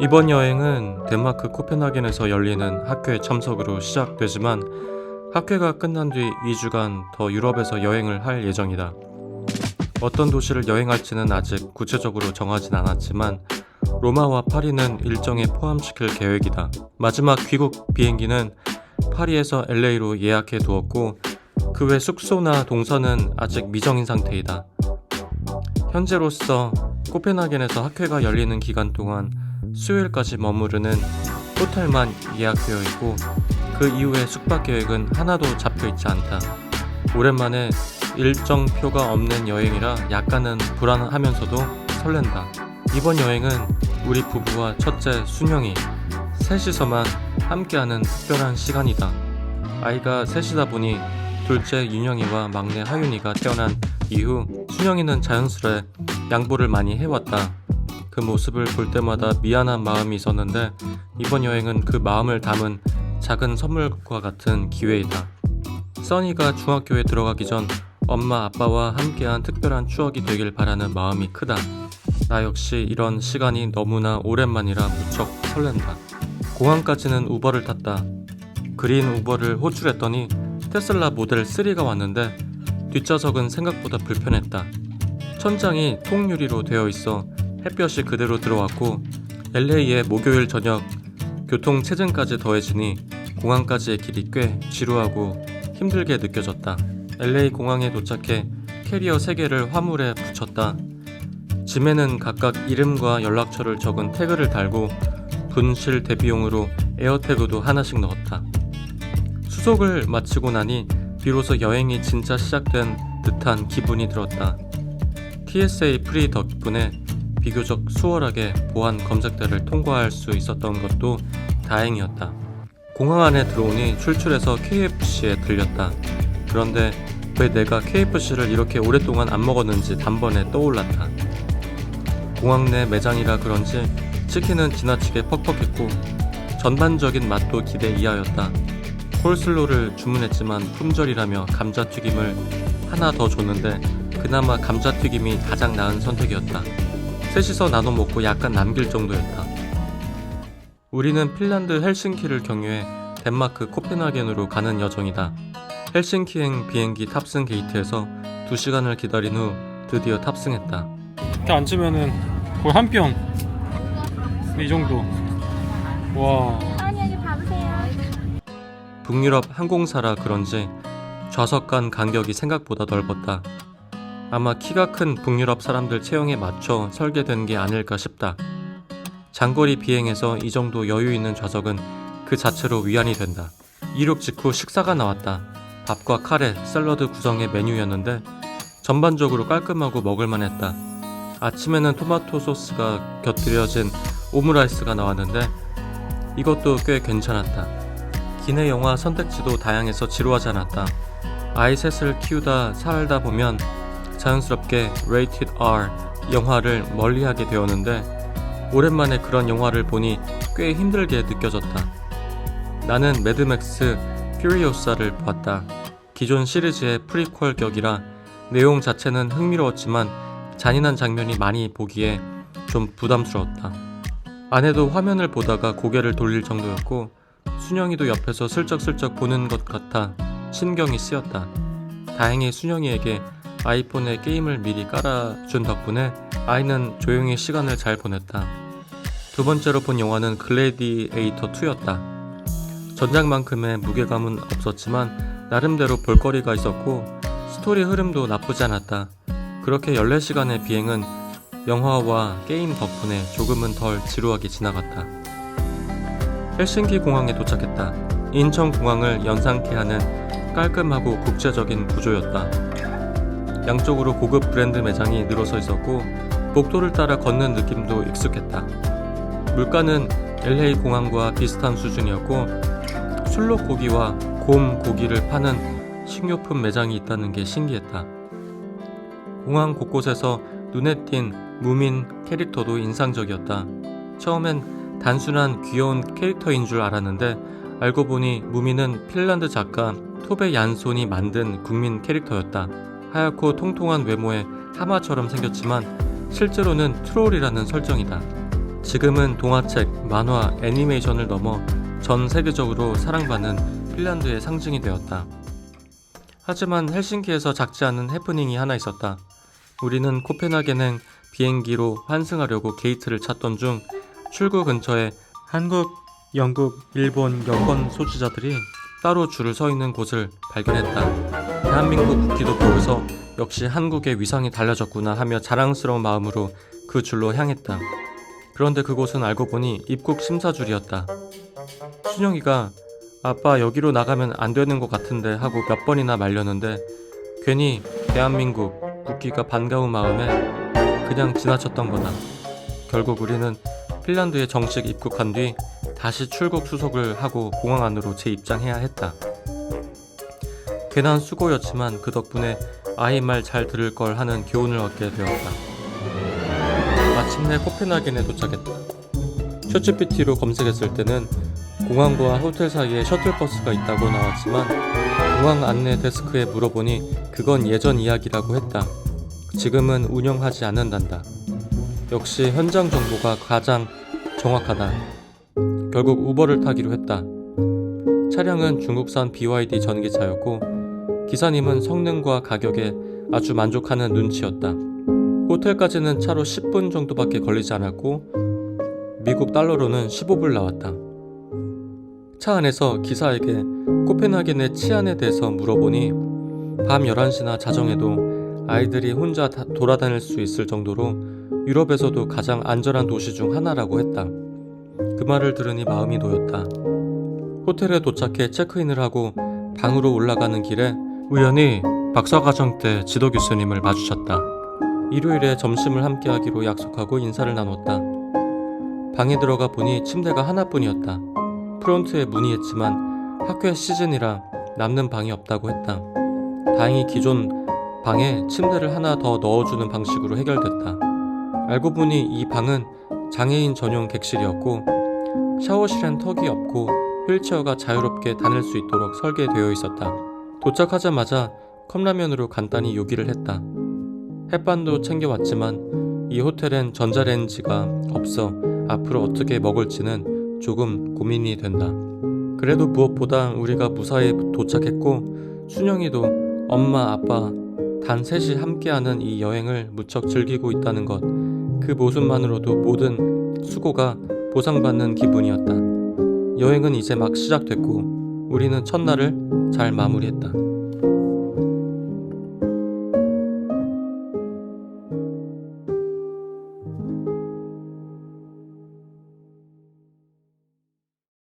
이번 여행은 덴마크 코펜하겐에서 열리는 학교의 참석으로 시작되지만 학회가 끝난 뒤 2주간 더 유럽에서 여행을 할 예정이다. 어떤 도시를 여행할지는 아직 구체적으로 정하진 않았지만 로마와 파리는 일정에 포함시킬 계획이다. 마지막 귀국 비행기는 파리에서 LA로 예약해 두었고 그 외 숙소나 동선은 아직 미정인 상태이다. 현재로서 코펜하겐에서 학회가 열리는 기간 동안 수요일까지 머무르는 호텔만 예약되어 있고 그 이후에 숙박 계획은 하나도 잡혀 있지 않다. 오랜만에 일정표가 없는 여행이라 약간은 불안하면서도 설렌다. 이번 여행은 우리 부부와 첫째 순영이 셋이서만 함께하는 특별한 시간이다. 아이가 셋이다 보니 둘째 윤영이와 막내 하윤이가 태어난 이후 순영이는 자연스레 양보를 많이 해왔다. 그 모습을 볼 때마다 미안한 마음이 있었는데 이번 여행은 그 마음을 담은 작은 선물과 같은 기회이다. 써니가 중학교에 들어가기 전 엄마 아빠와 함께한 특별한 추억이 되길 바라는 마음이 크다. 나 역시 이런 시간이 너무나 오랜만이라 무척 설렌다. 공항까지는 우버를 탔다. 그린 우버를 호출했더니 테슬라 모델 3가 왔는데 뒷좌석은 생각보다 불편했다. 천장이 통유리로 되어 있어 햇볕이 그대로 들어왔고 LA의 목요일 저녁 교통 체증까지 더해지니 공항까지의 길이 꽤 지루하고 힘들게 느껴졌다. LA 공항에 도착해 캐리어 3개를 화물에 붙였다. 짐에는 각각 이름과 연락처를 적은 태그를 달고 분실 대비용으로 에어태그도 하나씩 넣었다. 수속을 마치고 나니 비로소 여행이 진짜 시작된 듯한 기분이 들었다. TSA 프리 덕분에 비교적 수월하게 보안 검색대를 통과할 수 있었던 것도 다행이었다. 공항 안에 들어오니 출출해서 KFC에 들렸다. 그런데 왜 내가 KFC를 이렇게 오랫동안 안 먹었는지 단번에 떠올랐다. 공항 내 매장이라 그런지 치킨은 지나치게 퍽퍽했고 전반적인 맛도 기대 이하였다. 콜슬로를 주문했지만 품절이라며 감자튀김을 하나 더 줬는데 그나마 감자튀김이 가장 나은 선택이었다. 셋이서 나눠 먹고 약간 남길 정도였다. 우리는 핀란드 헬싱키를 경유해 덴마크 코펜하겐으로 가는 여정이다. 헬싱키행 비행기 탑승 게이트에서 2시간을 기다린 후 드디어 탑승했다. 이렇게 앉으면은 거의 한 뼘. 이 정도. 와. 북유럽 항공사라 그런지 좌석 간 간격이 생각보다 넓었다. 아마 키가 큰 북유럽 사람들 체형에 맞춰 설계된 게 아닐까 싶다. 장거리 비행에서 이 정도 여유 있는 좌석은 그 자체로 위안이 된다. 이륙 직후 식사가 나왔다. 밥과 카레, 샐러드 구성의 메뉴였는데 전반적으로 깔끔하고 먹을만 했다. 아침에는 토마토 소스가 곁들여진 오므라이스가 나왔는데 이것도 꽤 괜찮았다. 기내 영화 선택지도 다양해서 지루하지 않았다. 아이 셋을 키우다 살다 보면 자연스럽게 Rated R 영화를 멀리하게 되었는데 오랜만에 그런 영화를 보니 꽤 힘들게 느껴졌다. 나는 매드맥스 퓨리오사를 봤다. 기존 시리즈의 프리퀄 격이라 내용 자체는 흥미로웠지만 잔인한 장면이 많이 보기에 좀 부담스러웠다. 아내도 화면을 보다가 고개를 돌릴 정도였고 순영이도 옆에서 슬쩍슬쩍 보는 것 같아 신경이 쓰였다. 다행히 순영이에게 아이폰에 게임을 미리 깔아준 덕분에 아이는 조용히 시간을 잘 보냈다. 두 번째로 본 영화는 글래디에이터 2였다. 전작만큼의 무게감은 없었지만 나름대로 볼거리가 있었고 스토리 흐름도 나쁘지 않았다. 그렇게 14시간의 비행은 영화와 게임 덕분에 조금은 덜 지루하게 지나갔다. 헬싱키 공항에 도착했다. 인천 공항을 연상케 하는 깔끔하고 국제적인 구조였다. 양쪽으로 고급 브랜드 매장이 늘어서 있었고 복도를 따라 걷는 느낌도 익숙했다. 물가는 LA 공항과 비슷한 수준이었고 술록 고기와 곰 고기를 파는 식료품 매장이 있다는 게 신기했다. 공항 곳곳에서 눈에 띈 무민 캐릭터도 인상적이었다. 처음엔 단순한 귀여운 캐릭터인 줄 알았는데 알고 보니 무민은 핀란드 작가 토베 얀손이 만든 국민 캐릭터였다. 하얗고 통통한 외모에 하마처럼 생겼지만 실제로는 트롤이라는 설정이다. 지금은 동화책, 만화, 애니메이션을 넘어 전 세계적으로 사랑받는 핀란드의 상징이 되었다. 하지만 헬싱키에서 작지 않은 해프닝이 하나 있었다. 우리는 코펜하겐행 비행기로 환승하려고 게이트를 찾던 중 출구 근처에 한국, 영국, 일본 여권 소지자들이 따로 줄을 서 있는 곳을 발견했다. 대한민국 국기도 보여서 역시 한국의 위상이 달라졌구나 하며 자랑스러운 마음으로 그 줄로 향했다. 그런데 그곳은 알고 보니 입국 심사줄이었다. 순영이가 아빠 여기로 나가면 안 되는 것 같은데 하고 몇 번이나 말렸는데 괜히 대한민국 국기가 반가운 마음에 그냥 지나쳤던 거다. 결국 우리는 핀란드에 정식 입국한 뒤 다시 출국 수속을 하고 공항 안으로 재입장해야 했다. 괜한 수고였지만 그 덕분에 아이 말 잘 들을 걸 하는 교훈을 얻게 되었다. 마침내 코펜하겐에 도착했다. 셔츠피티로 검색했을 때는 공항과 호텔 사이에 셔틀버스가 있다고 나왔지만 공항 안내 데스크에 물어보니 그건 예전 이야기라고 했다. 지금은 운영하지 않는단다. 역시 현장 정보가 가장 정확하다. 결국 우버를 타기로 했다. 차량은 중국산 BYD 전기차였고 기사님은 성능과 가격에 아주 만족하는 눈치였다. 호텔까지는 차로 10분 정도밖에 걸리지 않았고 미국 달러로는 15불 나왔다. 차 안에서 기사에게 코펜하겐의 치안에 대해서 물어보니 밤 11시나 자정에도 아이들이 혼자 다- 돌아다닐 수 있을 정도로 유럽에서도 가장 안전한 도시 중 하나라고 했다. 그 말을 들으니 마음이 놓였다. 호텔에 도착해 체크인을 하고 방으로 올라가는 길에 우연히 박사과정 때 지도 교수님을 마주쳤다. 일요일에 점심을 함께 하기로 약속하고 인사를 나눴다. 방에 들어가 보니 침대가 하나뿐이었다. 프론트에 문의했지만 학회 시즌이라 남는 방이 없다고 했다. 다행히 기존 방에 침대를 하나 더 넣어주는 방식으로 해결됐다. 알고 보니 이 방은 장애인 전용 객실이었고 샤워실엔 턱이 없고 휠체어가 자유롭게 다닐 수 있도록 설계되어 있었다. 도착하자마자 컵라면으로 간단히 요기를 했다. 햇반도 챙겨왔지만 이 호텔엔 전자레인지가 없어 앞으로 어떻게 먹을지는 조금 고민이 된다. 그래도 무엇보다 우리가 무사히 도착했고 순영이도 엄마 아빠 단 셋이 함께하는 이 여행을 무척 즐기고 있다는 것 그 모습만으로도 모든 수고가 보상받는 기분이었다. 여행은 이제 막 시작됐고 우리는 첫날을 잘 마무리했다.